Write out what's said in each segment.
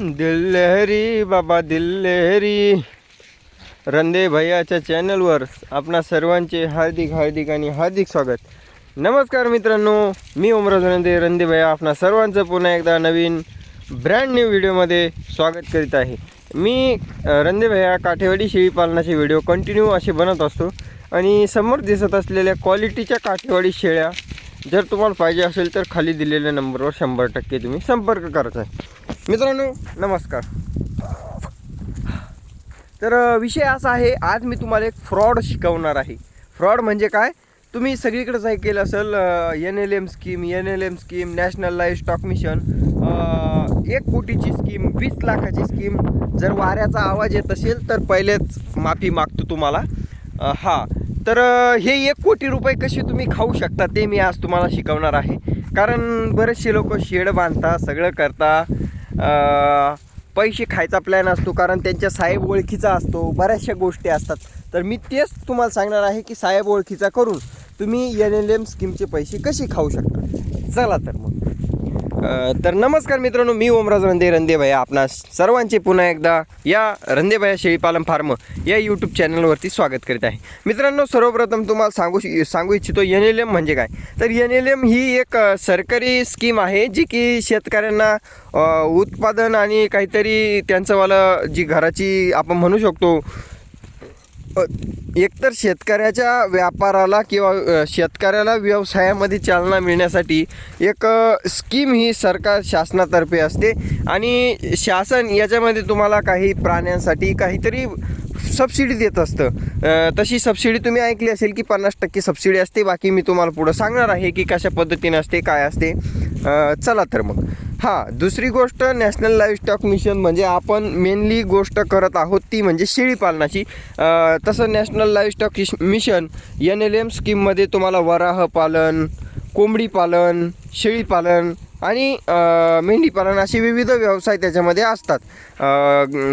दिल्लेहरी बाबा दिल्लेहरी रंदे भैयाच्या चॅनलवर आपणा सर्वांचे हार्दिक हार्दिक आणि हार्दिक स्वागत. नमस्कार मित्रांनो मी ओमराज रंदे रंदे भैया आपणा सर्वांचं पुन्हा एकदा नवीन ब्रँड न्यू व्हिडिओमध्ये स्वागत करीत आहे. मी रंदे भैया काठेवाडी शेळी पालनाचे व्हिडिओ कंटिन्यू असे बनत असतो आणि समोर दिसत असलेल्या क्वालिटीच्या काठेवाडी शेळ्या जर तुम्हाला पाहिजे असेल तर खाली दिलेल्या नंबरवर शंभर टक्के तुम्ही संपर्क करायचा आहे मित्रांनो नमस्कार. तर विषय असा आहे आज मी तुम्हाला एक फ्रॉड शिकवणार आहे. फ्रॉड म्हणजे काय? तुम्ही सगळीकडेच केलं असेल N L M scheme N L M scheme national livestock mission एक कोटीची स्कीम वीस लाखाची स्कीम जर वाऱ्याचा आवाज येत असेल तर पहिलेच माफी मागतो तुम्हाला. हां. तर हे एक कोटी रुपये कसे तुम्ही खाऊ शकता ते मी आज तुम्हाला शिकवणार आहे. कारण बरेचसे लोक शेड बांधता सगळं करता पैसे खायचा प्लॅन असतो कारण त्यांच्या साहेब ओळखीचा असतो बऱ्याचशा गोष्टी असतात. तर मी तेच तुम्हाला सांगणार आहे की साहेब ओळखीचा करून तुम्ही एन एल एम स्कीमचे पैसे कसे खाऊ शकता. चला तर मग. तर नमस्कार मित्रांनो मी ओमराज रंदे रंदे भैया आपणा सर्वांचे पुन्हा एकदा या रंदे शेळीपालन फार्म या यूट्यूब चॅनलवरती स्वागत करीत आहे. मित्रांनो सर्वप्रथम तुम्हाला सांगू सांगू इच्छितो एन एल एम म्हणजे काय? तर एन एल एम ही एक सरकारी स्कीम आहे जी की शेतकऱ्यांना उत्पादन आणि काहीतरी त्यांचंवालं जी घराची आपण म्हणू शकतो एकतर शेतकऱ्याच्या व्यापाराला किंवा शेतकऱ्याला व्यवसायामध्ये चालना मिळण्यासाठी एक स्कीम ही सरकार शासनातर्फे असते. आणि शासन याच्यामध्ये तुम्हाला काही प्राण्यांसाठी काहीतरी सबसिडी देत असतं. तशी सबसिडी तुम्ही ऐकली असेल की पन्नास टक्के सबसिडी असते बाकी मी तुम्हाला पुढं सांगणार आहे की कशा पद्धतीने असते काय असते. चला तर मग. हां दुसरी गोष्ट नॅशनल लाईफ स्टॉक मिशन म्हणजे आपण मेनली गोष्ट करत आहोत ती म्हणजे शेळीपालनाची तसं national livestock mission N L M स्कीममध्ये तुम्हाला वराह पालन कोंबडी पालन शेळीपालन आणि मेंढीपालन असे विविध व्यवसाय त्याच्यामध्ये असतात.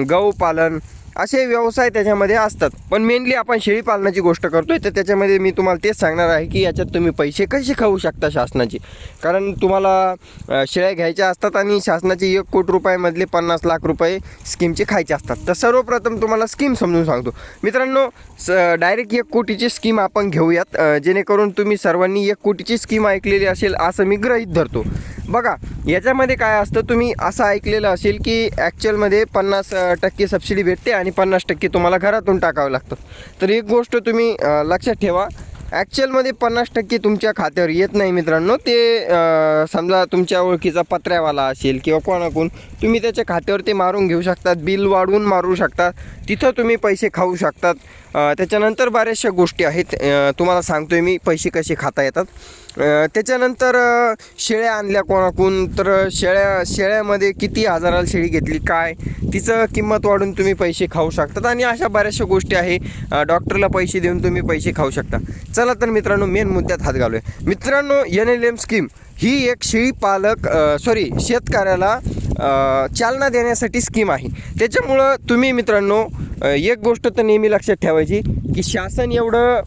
गहू पालन असे व्यवसाय त्याच्यामध्ये असतात. पण मेनली आपण शेळी पालनाची गोष्ट करतोय तर त्याच्यामध्ये मी तुम्हाला तेच सांगणार आहे की याच्यात तुम्ही पैसे कसे खाऊ शकता शासनाचे? कारण तुम्हाला शेळ्या घ्यायच्या असतात आणि शासनाचे एक कोटी रुपयामधले पन्नास लाख रुपये स्कीमचे खायचे असतात. तर सर्वप्रथम तुम्हाला स्कीम समजून सांगतो. मित्रांनो स डायरेक्ट एक कोटीची स्कीम आपण घेऊयात. जेणेकरून तुम्ही सर्वांनी एक कोटीची स्कीम ऐकलेली असेल असं मी गृहीत धरतो. बघा याच्यामध्ये काय असतं तुम्ही असं ऐकलेलं असेल की ॲक्च्युअलमध्ये पन्नास टक्के सबसिडी भेटते आणि पन्नास टक्के तुम्हाला घरातून टाकावं लागतं. तर एक गोष्ट तुम्ही लक्षात ठेवा ॲक्च्युअलमध्ये पन्नास टक्के तुमच्या खात्यावर येत नाही मित्रांनो. ते समजा तुमच्या ओळखीचा पत्र्यावाला असेल किंवा कोणाकून तुम्ही त्याच्या खात्यावर ते मारून घेऊ शकतात बिल वाढवून मारू शकतात तिथं तुम्ही पैसे खाऊ शकतात. त्याच्यानंतर बऱ्याचशा गोष्टी आहेत. तुम्हाला तुम्हाला सांगतोय मी पैसे कसे खाता येतात. त्याच्यानंतर शेळ्या आणल्या कोणाकून? तर शेळ्या शेळ्यामध्ये किती हजाराला शेळी घेतली काय? तिचं किंमत वाढून तुम्ही पैसे खाऊ शकतात. आणि अशा बऱ्याचशा गोष्टी आहे. डॉक्टरला पैसे देऊन तुम्ही पैसे खाऊ शकता. चला तर मित्रांनो मेन मुद्द्यात हात घालूया. मित्रांनो एन एल एम स्कीम ही एक शेळी पालक सॉरी शेतकऱ्याला चालना देण्यासाठी स्कीम आहे. त्याच्यामुळं तुम्ही मित्रांनो एक गोष्ट तर नेहमी लक्षात ठेवायची की शासन एवढं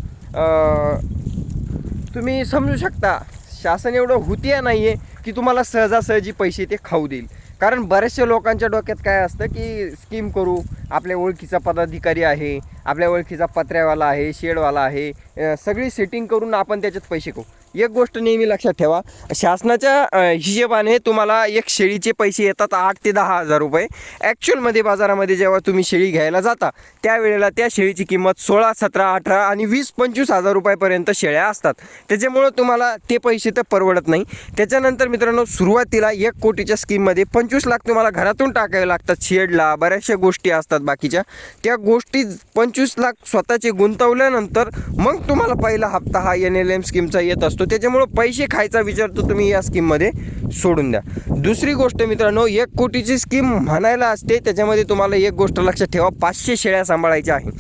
तुम्ही समजू शकता शासन एवढं हुतिया नाही आहे की तुम्हाला सहजासहजी पैसे ते खाऊ देईल. कारण बऱ्याचशा लोकांच्या डोक्यात काय असतं की स्कीम करू आपल्या ओळखीचा पदाधिकारी आहे आपल्या ओळखीचा पत्र्यावाला आहे शेडवाला आहे सगळी सेटिंग करून आपण त्याच्यात पैसे खाऊ. एक गोष्ट नेहमी लक्षात ठेवा शासनाच्या हिशेबाने तुम्हाला एक शेळीचे पैसे येतात आठ ते दहा हजार रुपये. ॲक्च्युअलमध्ये बाजारामध्ये जेव्हा तुम्ही शेळी घ्यायला जाता त्यावेळेला त्या शेळीची किंमत सोळा सतरा अठरा आणि वीस पंचवीस हजार रुपयापर्यंत शेळ्या असतात. त्याच्यामुळं तुम्हाला ते पैसे तर परवडत नाही. त्याच्यानंतर मित्रांनो सुरुवातीला एक कोटीच्या स्कीममध्ये पंचवीस लाख तुम्हाला घरातून टाकावे लागतात. शेडला बऱ्याचशा गोष्टी असतात बाकीच्या. त्या गोष्टी पंचवीस लाख स्वतःचे गुंतवल्यानंतर मग तुम्हाला पहिला हप्ता हा एन एल एम स्कीमचा येत असतो. त्याच्यामुळं पैसे खायचा विचार तर तुम्ही या स्कीममध्ये सोडून द्या. दुसरी गोष्ट मित्रांनो एक कोटीची स्कीम म्हणायला असते त्याच्यामध्ये तुम्हाला एक गोष्ट लक्षात ठेवा पाचशे शेळ्या सांभाळायच्या आहे.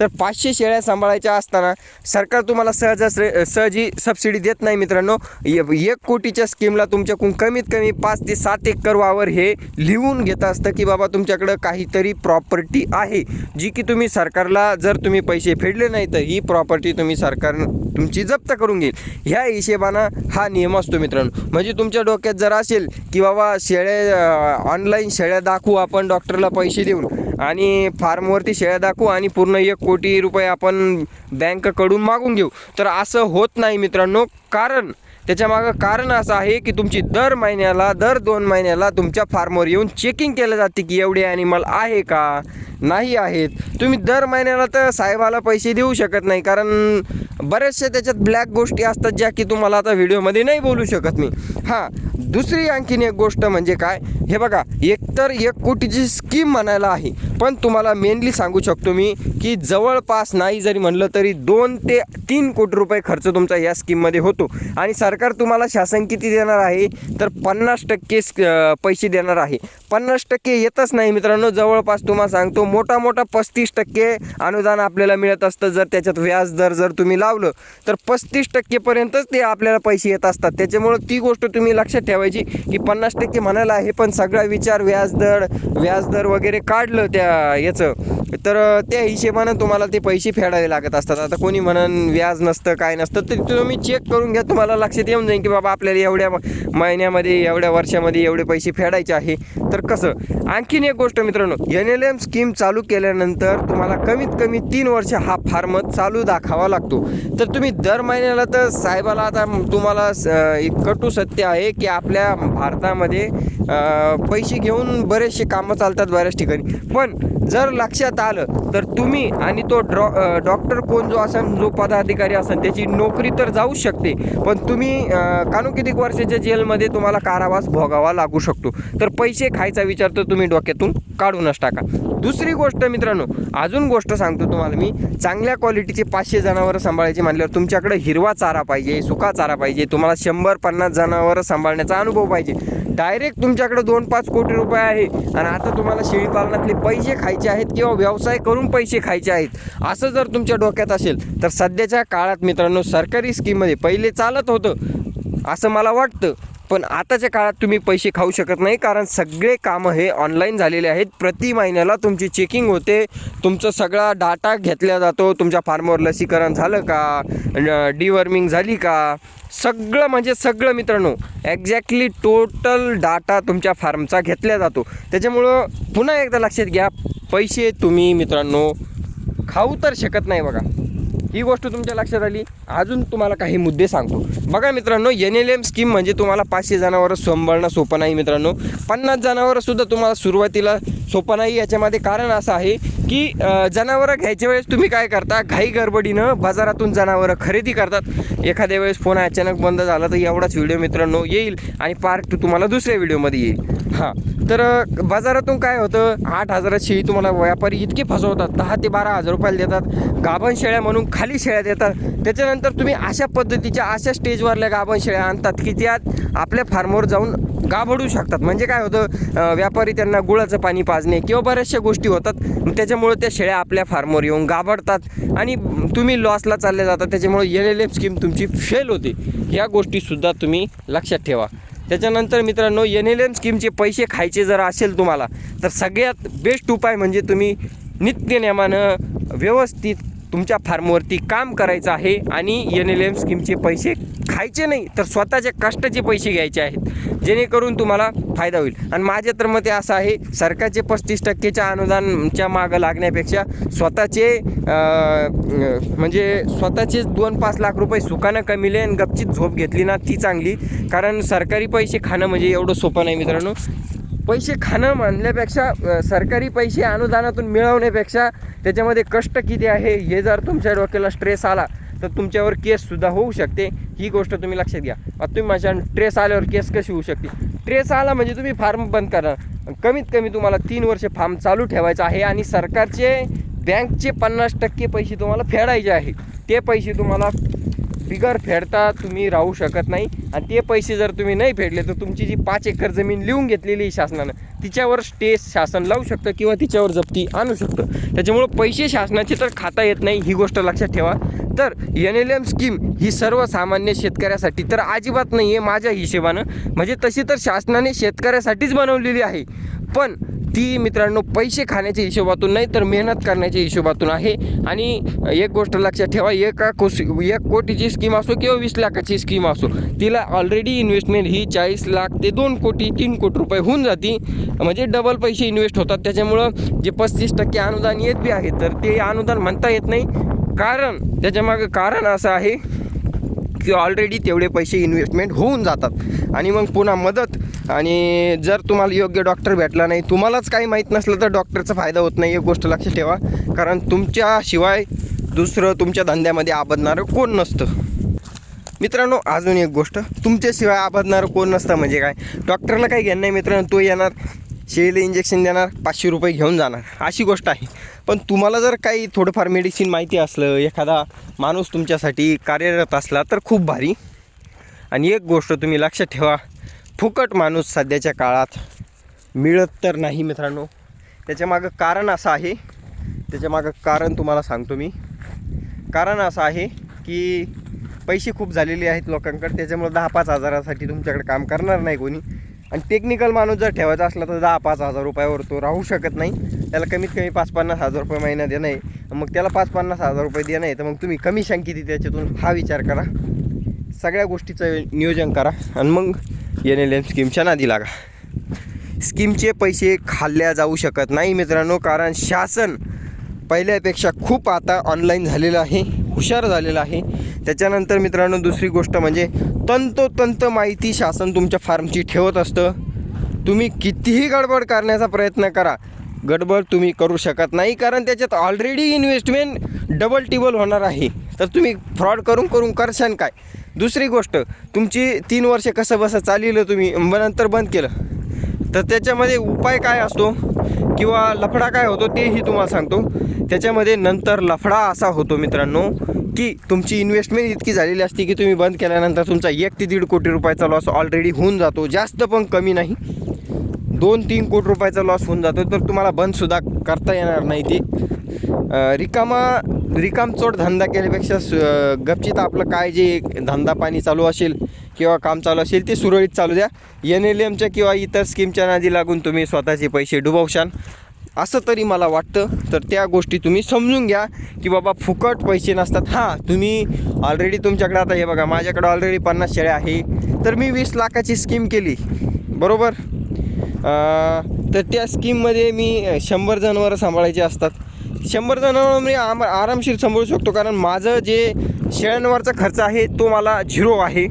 तर पाचशे शेळ्या सांभाळायच्या असताना सरकार तुम्हाला सहज सहजी सबसिडी देत नाही मित्रांनो. एक कोटीच्या स्कीमला तुमच्याकडून कमीत कमी पाच ते सात एकर वावर हे लिहून घेत असतं की बाबा तुमच्याकडं काहीतरी प्रॉपर्टी आहे जी की तुम्ही सरकारला जर तुम्ही पैसे फेडले नाही तर ही प्रॉपर्टी तुम्ही सरकार तुमची जप्त करून घेईल. ह्या हिशेबानं हा नियम असतो मित्रांनो. म्हणजे तुमच्या डोक्यात जर असेल की बाबा शेळ्या ऑनलाईन शेळ्या दाखवू आपण डॉक्टरला पैसे देऊन आणि फार्मवरती शेळ्या दाखवू आणि पूर्ण एक कोटी रुपये आपण बँककडून मागून घेऊ. तर असं होत नाही मित्रांनो. कारण त्याच्यामागं कारण असं आहे की तुमची दर महिन्याला दर दोन महिन्याला तुमच्या फार्मवर येऊन चेकिंग केलं जाते की एवढे ॲनिमल आहे का? नाही आहेत. तुम्ही दर महिन्याला तर साहेबाला पैसे देऊ शकत नाही. कारण बऱ्याचशा त्याच्यात ब्लॅक गोष्टी असतात ज्या की तुम्हाला आता व्हिडिओमध्ये नाही बोलू शकत मी. हां दुसरी आणखीन एक गोष्ट म्हणजे काय? हे बघा एकतर एक कोटीची स्कीम म्हणायला आहे. पण तुम्हाला मेनली सांगू शकतो मी की जवळपास नाही जरी म्हणलं तरी दोन ते तीन कोटी रुपये खर्च तुमचा या स्कीममध्ये होतो. आणि सरकार तुम्हाला शासन किती देणार आहे? तर पन्नास टक्के पैसे देणार आहे. पन्नास टक्के येतच नाही मित्रांनो. जवळपास तुम्हाला सांगतो मोठा मोठा पस्तीस टक्के अनुदान आपल्याला मिळत असतं जर त्याच्यात व्याज दर जर तुम्ही लावलं तर पस्तीस टक्केपर्यंतच ते आपल्याला पैसे येत असतात. त्याच्यामुळं ती गोष्ट तुम्ही लक्षात ठेवायची की पन्नास टक्के म्हणायला आहे पण सगळा विचार व्याजदर व्याजदर वगैरे काढलं त्या याचं तर त्या हिशेबानं तुम्हाला ते पैसे फेडावे लागत असतात. आता कोणी म्हणन व्याज नसतं काय नसतं तर तुम्ही चेक करून घ्या. तुम्हाला लक्षात येऊन जाईल की बाबा आपल्याला एवढ्या महिन्यामध्ये एवढ्या वर्षामध्ये एवढे पैसे फेडायचे आहे. तर कसं? आणखीन एक गोष्ट मित्रांनो एन एल एम स्कीम चालू केल्यानंतर तुम्हाला कमीत कमी तीन वर्ष हा फार्म चालू दाखावा लागतो. तर तुम्ही दर महिन्याला तर साहेबाला आता तुम्हाला स- कटू सत्य आहे की आपल्या भारतामध्ये पैसे घेऊन बरेचसे कामं चालतात बऱ्याच ठिकाणी. पण जर लक्षात आलं तर तुम्ही आणि तो ड्रॉ डॉक्टर कोण जो असेल जो पदाधिकारी असेल त्याची नोकरी तर जाऊच शकते पण तुम्ही कानू कितीक वर्षाच्या जेलमध्ये तुम्हाला कारावास भोगावा लागू शकतो. तर पैसे खायचा विचार तर तुम्ही डोक्यातून काढूनच टाका. दुसरी गोष्ट मित्रांनो अजून गोष्ट सांगतो तुम्हाला मी. चांगल्या क्वालिटीचे पाचशे जनावरं सांभाळायची म्हणल्यावर तुमच्याकडे हिरवा चारा पाहिजे सुका चारा पाहिजे तुम्हाला शंभर पन्नास जनावरं सांभाळण्याचा अनुभव पाहिजे. डायरेक्ट तुमच्याकडे दोन पाच कोटी रुपये आहे आणि आता तुम्हाला शेळीपालनातले पैसे पैसे खायचे आहेत किंवा व्यवसाय करून पैसे खायचे आहेत असं जर तुमच्या डोक्यात असेल तर सध्याच्या काळात मित्रांनो सरकारी स्कीममध्ये पहिले चालत होतं असं मला वाटतं. पण आताच्या काळात तुम्ही पैसे खाऊ शकत नाही कारण सगळे कामं हे ऑनलाईन झालेले आहेत. प्रति महिन्याला तुमची चेकिंग होते. तुमचं सगळा डाटा घेतला जातो. तुमच्या फार्मवर लसीकरण झालं का? डिवर्मिंग झाली का? सगळं म्हणजे सगळं मित्रांनो एक्झॅक्टली टोटल डाटा तुमच्या फार्मचा घेतला जातो. त्याच्यामुळं पुन्हा एकदा लक्षात घ्या पैसे तुम्ही मित्रांनो खाऊ तर शकत नाही बघा. ही गोष्ट तुमच्या लक्षात आली? अजून तुम्हाला काही मुद्दे सांगतो. बघा मित्रांनो एन एल एम स्कीम म्हणजे तुम्हाला पाचशे जनावरं सांभाळणं सोपं नाही मित्रांनो. पन्नास जनावरंसुद्धा तुम्हाला सुरुवातीला सोपं नाही. याच्यामध्ये कारण असं आहे की जनावरं घ्यायच्या वेळेस तुम्ही काय करता? घाई गडबडीनं बाजारातून जनावरं खरेदी करतात. एखाद्या वेळेस फोन अचानक बंद झाला तर एवढाच व्हिडिओ मित्रांनो येईल आणि पार्ट टू तुम्हाला दुसऱ्या व्हिडिओमध्ये येईल. हां. तर बाजारातून काय होतं आठ हजारात शेळी तुम्हाला व्यापारी इतके फसवतात दहा ते बारा हजार रुपयाला देतात गाभण शेळ्या म्हणून खाली शेळ्या देतात. त्याच्यानंतर तुम्ही अशा पद्धतीच्या अशा स्टेजवरल्या गाभण शेळ्या आणतात की त्यात आपल्या फार्मवर जाऊन गाभडू शकतात. म्हणजे काय होतं व्यापारी त्यांना गुळाचं पाणी पाजणे किंवा बऱ्याचशा गोष्टी होतात. त्याच्यामुळे त्या शेळ्या आपल्या फार्मवर येऊन गाभडतात आणि तुम्ही लॉसला चालले जातात त्याच्यामुळे एल एल एम स्कीम तुमची फेल होते. या गोष्टीसुद्धा तुम्ही लक्षात ठेवा. त्याच्यानंतर मित्रांनो एन एल एम स्कीमचे पैसे खायचे जर असेल तुम्हाला तर सगळ्यात बेस्ट उपाय म्हणजे तुम्ही नित्यनेमानं व्यवस्थित तुमच्या फार्मवरती काम करायचं आहे आणि एन एल एम स्कीमचे पैसे खायचे नाही तर स्वतःचे कष्टाचे पैसे घ्यायचे आहेत. जेणेकरून तुम्हाला फायदा होईल. आणि माझ्या तर मते असं आहे सरकारचे पस्तीस टक्केच्या अनुदानच्या मागं लागण्यापेक्षा स्वतःचे म्हणजे स्वतःचे दोन पाच लाख रुपये सुखानं कमिले आणि गपचीत झोप घेतली ना ती चांगली. कारण सरकारी पैसे खाणं म्हणजे एवढं सोपं नाही मित्रांनो. पैसे खाणं म्हणल्यापेक्षा सरकारी पैसे अनुदानातून मिळवण्यापेक्षा त्याच्यामध्ये कष्ट किती आहे हे जर तुमच्या डोक्याला स्ट्रेस आला तर तुमच्यावर केससुद्धा होऊ शकते. ही गोष्ट तुम्ही लक्षात घ्या. आता तुम्ही माझ्या ट्रेस आल्यावर केस कशी होऊ शकते? ट्रेस आला म्हणजे तुम्ही फार्म बंद करा कमीत कमी तुम्हाला तीन वर्ष फार्म चालू ठेवायचा आहे आणि सरकारचे बँकचे पन्नास टक्के पैसे तुम्हाला फेडायचे आहे. ते पैसे तुम्हाला बिगर फेडता तुम्ही राहू शकत नाही. आणि ते पैसे जर तुम्ही नाही फेडले तर तुमची जी पाच एकर जमीन लिहून घेतलेली आहे शासनानं तिच्यावर स्टे शासन लावू शकतं किंवा तिच्यावर जप्ती आणू शकतं. त्याच्यामुळं पैसे शासनाचे तर खाता येत नाही ही गोष्ट लक्षात ठेवा. तर एन एल एम स्कीम ही सर्वसामान्य शेतकऱ्यासाठी तर अजिबात नाही आहे माझ्या हिशेबानं. म्हणजे तशी तर शासनाने शेतकऱ्यासाठीच बनवलेली आहे. पण ती मित्रांनो पैसे खाण्याच्या हिशोबातून नाही तर मेहनत करण्याच्या हिशोबातून आहे. आणि एक गोष्ट लक्षात ठेवा एका कोस एक कोटीची स्कीम असो किंवा वीस लाखाची स्कीम असो तिला ऑलरेडी इन्व्हेस्टमेंट ही चाळीस लाख ते दोन कोटी तीन कोटी रुपये होऊन जाती. म्हणजे डबल पैसे इन्व्हेस्ट होतात. त्याच्यामुळं जे पस्तीस टक्के अनुदान येत बी आहे तर ते अनुदान म्हणता येत नाही. कारण त्याच्यामागं कारण असं आहे की ऑलरेडी तेवढे पैसे इन्व्हेस्टमेंट होऊन जातात. आणि मग पुन्हा मदत. आणि जर तुम्हाला योग्य डॉक्टर भेटला नाही तुम्हालाच काही माहीत नसलं तर डॉक्टरचा फायदा होत नाही एक गोष्ट लक्षात ठेवा. कारण तुमच्याशिवाय दुसरं तुमच्या धंद्यामध्ये आबदणारं कोण नसतं. मित्रांनो अजून एक गोष्ट. तुमच्याशिवाय आबदणारं कोण नसतं म्हणजे काय? डॉक्टरला काही घेणं नाही मित्रांनो तो येणार. शेळीला इंजेक्शन देणार पाचशे रुपये घेऊन जाणार. अशी गोष्ट आहे. पण तुम्हाला जर काही थोडंफार मेडिसिन माहिती असलं एखादा माणूस तुमच्यासाठी कार्यरत असला तर खूप भारी. आणि एक गोष्ट तुम्ही लक्षात ठेवा फुकट माणूस सध्याच्या काळात मिळत तर नाही मित्रांनो. त्याच्यामागं कारण असं आहे. त्याच्यामागं कारण तुम्हाला सांगतो मी. कारण असं आहे की पैसे खूप झालेले आहेत लोकांकडे. त्याच्यामुळे दहा पाच हजारासाठी तुमच्याकडे काम करणार नाही कोणी. आणि टेक्निकल माणूस जर ठेवायचा असला तर दहा पाच हजार रुपयावर तो राहू शकत नाही. त्याला कमीत कमी पाच पन्नास हजार रुपये महिना देणं आहे. मग त्याला पाच पन्नास हजार रुपये देणं आहे. तर मग तुम्ही कमिशन किती त्याच्यातून हा विचार करा. सगळ्या गोष्टीचं नियोजन करा. आणि मग एन एल एम स्कीमच्या नादी लागा. स्कीमचे पैसे खाल्ल्या जाऊ शकत नाही मित्रांनो. कारण शासन पहिल्यापेक्षा खूप आता ऑनलाईन झालेलं आहे. हुशार झालेला आहे. त्याच्यानंतर मित्रांनो दुसरी गोष्ट म्हणजे तंतोतंत माहिती शासन तुमच्या फार्मची ठेवत असतं. तुम्ही कितीही गडबड करण्याचा प्रयत्न करा. गडबड तुम्ही करू शकत नाही कारण त्याच्यात ऑलरेडी इन्व्हेस्टमेंट डबल टिबल होणार आहे. तर तुम्ही फ्रॉड करून करून करशान काय? दुसरी गोष्ट तुमची तीन वर्षे कसं बसं चालिलं तुम्ही? मग नंतर बंद केलं. तर त्याच्यामध्ये उपाय काय असतो किंवा लफडा काय होतो तेही तुम्हाला सांगतो. त्याच्यामध्ये नंतर लफडा असा होतो मित्रांनो की तुमची इन्व्हेस्टमेंट इतकी झालेली असते की तुम्ही बंद केल्यानंतर तुमचा एक ते दीड कोटी रुपयाचा लॉस ऑलरेडी होऊन जातो. जास्त पण कमी नाही. दोन तीन कोटी रुपयाचा लॉस होऊन जातो. तर तुम्हाला बंदसुद्धा करता येणार नाही ते. रिकामा रिकामा रिकामचोट धंदा केल्यापेक्षा गपचित आपलं काय जे धंदा पाणी चालू असेल किंवा काम चालू असेल ते सुरळीत चालू द्या. एन एल एमच्या किंवा इतर स्कीमच्या नादी लागून तुम्ही स्वतःचे पैसे डुबवशाल. असं तरी मला वाटतं. तर त्या गोष्टी तुम्ही समजून घ्या की बाबा फुकट पैसे नसतात. हां तुम्ही ऑलरेडी तुमच्याकडे आता हे बघा माझ्याकडे ऑलरेडी पन्नास शेळ्या आहे. तर मी वीस लाखाची स्कीम केली. बरोबर? तर त्या स्कीममध्ये मी शंभर जनावरं सांभाळायचे असतात. शंभर जनावरं मी आम आरामशीर सांभाळू शकतो. कारण माझं जे शेळ्यांवरचा खर्च आहे तो मला झिरो आहे.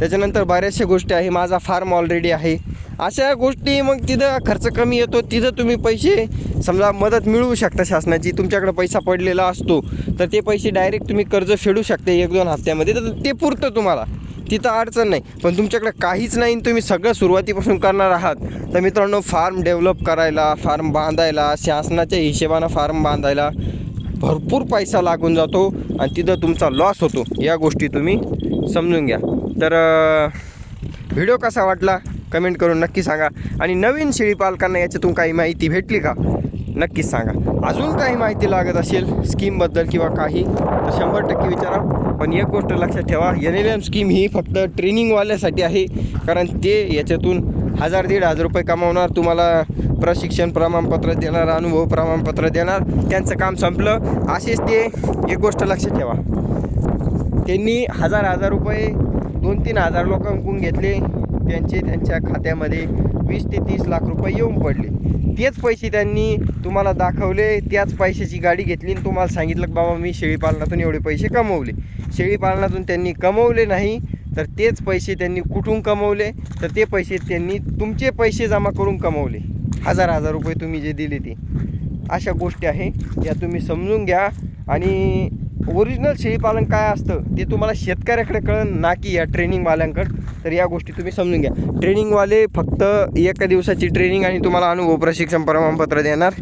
त्याच्यानंतर बऱ्याचशा गोष्टी आहे माझा फार्म ऑलरेडी आहे. अशा गोष्टी मग तिथं खर्च कमी येतो तिथं तुम्ही पैसे समजा मदत मिळवू शकता शासनाची तुमच्याकडे पैसा पडलेला असतो तर ते पैसे डायरेक्ट तुम्ही कर्ज फेडू शकते एक दोन हप्त्यामध्ये. तर ते पुरतं तुम्हाला. तिथं अडचण नाही. पण तुमच्याकडे काहीच नाही तुम्ही सगळं सुरुवातीपासून करणार आहात. तर मित्रांनो फार्म डेव्हलप करायला फार्म बांधायला शासनाच्या हिशेबानं फार्म बांधायला भरपूर पैसा लागून जातो आणि तिथं तुमचा लॉस होतो. या गोष्टी तुम्ही समजून घ्या. तर व्हिडिओ कसा वाटला? कमेंट करून नक्की सांगा. आणि नवीन शेळी पालकांना याच्यातून काही माहिती भेटली का? नक्कीच सांगा. अजून काही माहिती लागत असेल स्कीमबद्दल किंवा काही तर शंभर टक्के विचारा. पण एक गोष्ट लक्षात ठेवा एन एल एम स्कीम ही फक्त ट्रेनिंगवाल्यासाठी आहे. कारण ते याच्यातून हजार दीड हजार रुपये कमावणार तुम्हाला प्रशिक्षण प्रमाणपत्र देणार अनुभव प्रमाणपत्र देणार त्यांचं काम संपलं. असेच ते एक गोष्ट लक्षात ठेवा. त्यांनी हजार हजार रुपये दोन तीन हजार लोकांकडून घेतले. त्यांचे त्यांच्या खात्यामध्ये वीस ते तीस लाख रुपये येऊन पडले. तेच पैसे त्यांनी तुम्हाला दाखवले. त्याच पैशाची गाडी घेतली आणि तुम्हाला सांगितलं की बाबा मी शेळीपालनातून एवढे पैसे कमवले. शेळीपालनातून त्यांनी कमवले नाही तर तेच पैसे त्यांनी कुठून कमवले? तर ते पैसे त्यांनी तुमचे पैसे जमा करून कमवले. हजार हजार रुपये तुम्ही जे दिले ते. अशा गोष्टी आहे. या तुम्ही समजून घ्या. आणि ओरिजिनल शेळीपालन काय असतं ते तुम्हाला शेतकऱ्याकडे कळण ना की या ट्रेनिंगवाल्यांकडं. तर या गोष्टी तुम्ही समजून घ्या. ट्रेनिंगवाले फक्त एका दिवसाची ट्रेनिंग आणि तुम्हाला अनुभव प्रशिक्षण प्रमाणपत्र देणार.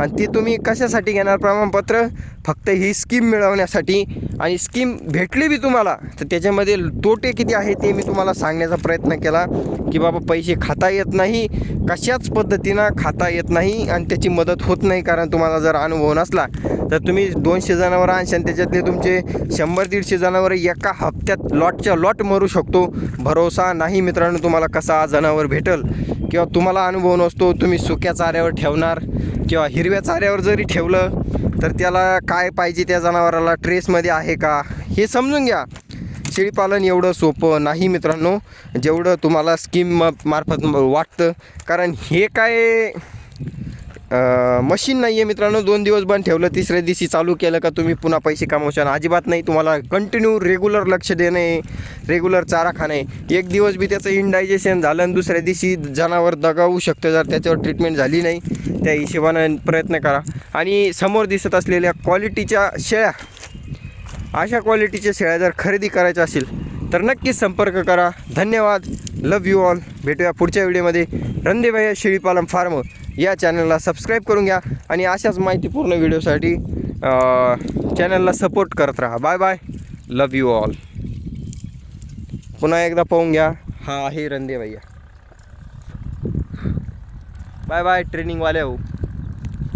आणि ती तुम्ही कशासाठी घेणार प्रमाणपत्र? फक्त ही स्कीम मिळवण्यासाठी आणि स्कीम भेटली बी तुम्हाला तर त्याच्यामध्ये तोटे किती आहे ते मी तुम्हाला सांगण्याचा प्रयत्न केला की बाबा पैसे खाता येत नाही कशाच पद्धतीनं खाता येत नाही आणि त्याची मदत होत नाही कारण तुम्हाला जर अनुभव नसला तर तुम्ही दोनशे जनावर आणशान त्याच्यातले तुमचे शंभर दीडशे जनावर एका हप्त्यात लॉटच्या लॉट मरू शकतो. भरोसा नाही मित्रांनो तुम्हाला कसा जनावर भेटल किंवा तुम्हाला अनुभव नसतो तुम्ही सुक्या चाऱ्यावर ठेवणार किंवा हिरव्या चाऱ्यावर जरी ठेवलं तर त्याला काय पाहिजे त्या जनावराला? ट्रेसमध्ये आहे का? हे समजून घ्या. शेळीपालन एवढं सोपं नाही मित्रांनो. जेवढं तुम्हाला स्कीम मार्फत वाटतं. कारण हे काय मशीन नाही आहे मित्रांनो. दोन दिवस बंद ठेवलं. तिसऱ्या दिवशी चालू केलं का तुम्ही पुन्हा पैसे कमवशाल. अजिबात नाही. तुम्हाला कंटिन्यू रेग्युलर लक्ष देणे रेग्युलर चारा खाणे. एक दिवस बी त्याचं इंडायजेशन झालं आणि दुसऱ्या दिवशी जनावर दगावू शकतं. जर त्याच्यावर ट्रीटमेंट झाली नाही त्या हिशोबानं प्रयत्न करा. आणि समोर दिसत असलेल्या क्वालिटीच्या शेळ्या अशा क्वालिटीच्या शेळ्या जर खरेदी करायच्या असेल तर नक्कीच संपर्क करा. धन्यवाद. लव यू ऑल भेटूया पुढच्या व्हिडिओमध्ये रंदेभाई शेळीपालन फार्म या चॅनलला सबस्क्राईब करून घ्या आणि अशाच माहितीपूर्ण व्हिडिओसाठी चॅनलला सपोर्ट करत राहा. Bye bye. Love you all पुन्हा एकदा पाहून घ्या. हा आहे रंदे भैया. बाय बाय ट्रेनिंगवाले हो.